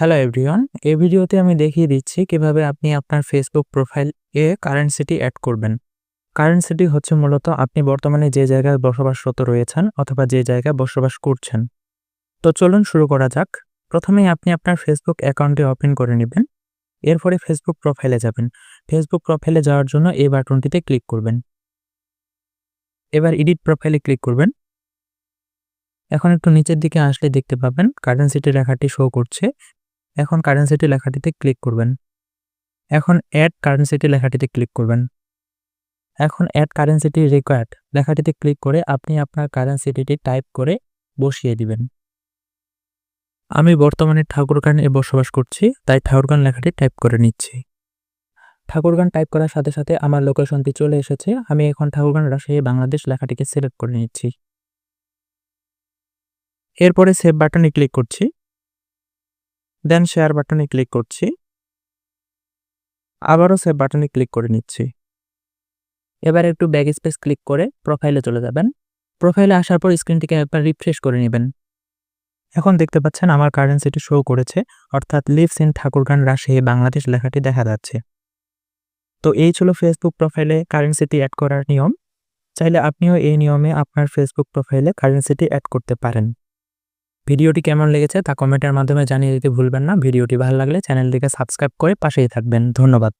Hello everyone এই ভিডিওতে আমি দেখিয়ে দিচ্ছি কীভাবে আপনি আপনার ফেসবুক প্রোফাইল কারেন্সিটি অ্যাড করবেন। কারেন্সিটি হচ্ছে মূলত আপনি বর্তমানে যে জায়গায় বসবাসরত রয়েছেন অথবা যে জায়গায় বসবাস করছেন। তো চলুন শুরু করা যাক। প্রথমেই আপনি আপনার ফেসবুক অ্যাকাউন্টটি ওপেন করে নেবেন। এরপরে ফেসবুক প্রোফাইলে যাবেন। ফেসবুক প্রোফাইলে যাওয়ার জন্য এই বাটনটিতে ক্লিক করবেন। এবার এডিট প্রোফাইলে ক্লিক করবেন। এখন একটু নিচের দিকে আসলে দেখতে পাবেন কারেন্সিটি লেখাটি শো করছে। এখন কারেন্সিটি লেখাটিতে ক্লিক করবেন। এখন অ্যাড কারেন্সিটি লেখাটিতে ক্লিক করবেন। এখন অ্যাড কারেন্সিটি রিকোয়ার্ড লেখাটিতে ক্লিক করে আপনি আপনার কারেন্সিটি টাইপ করে বসিয়ে দিবেন। আমি বর্তমানে ঠাকুরগানে বসবাস করছি, তাই ঠাকুরগান লেখাটি টাইপ করে নিচ্ছি। ঠাকুরগান টাইপ করার সাথে সাথে আমার লোকেশনটি চলে এসেছে, আমি এখন ঠাকুরগান রাজশাহী বাংলাদেশ লেখাটিকে সিলেক্ট করে নিচ্ছি। এরপরে সেভ বাটনে ক্লিক করছি। দেন শেয়ার বাটনে ক্লিক করছি। আবারও সেভ বাটনে ক্লিক করে নিচ্ছি। এবার একটু ব্যাক স্পেস ক্লিক করে প্রোফাইলে চলে যাবেন। প্রোফাইলে আসার পর স্ক্রিনটিকে একবার রিফ্রেশ করে নেবেন। এখন দেখতে পাচ্ছেন আমার কারেন্সিটি শো করেছে, অর্থাৎ লিভস ইন ঠাকুরগান রাজশাহী বাংলাদেশ লেখাটি দেখা যাচ্ছে। তো এই ছিল ফেসবুক প্রোফাইলে কারেন্সিটি অ্যাড করার নিয়ম। চাইলে আপনিও এই নিয়মে আপনার ফেসবুক প্রোফাইলে কারেন্সিটি অ্যাড করতে পারেন। ভিডিওটি কেমন লেগেছে তা কমেন্টের মাধ্যমে জানিয়ে দিতে ভুলবেন না। ভিডিওটি ভালো লাগলে চ্যানেলটিকে সাবস্ক্রাইব করে পাশেই থাকবেন। ধন্যবাদ।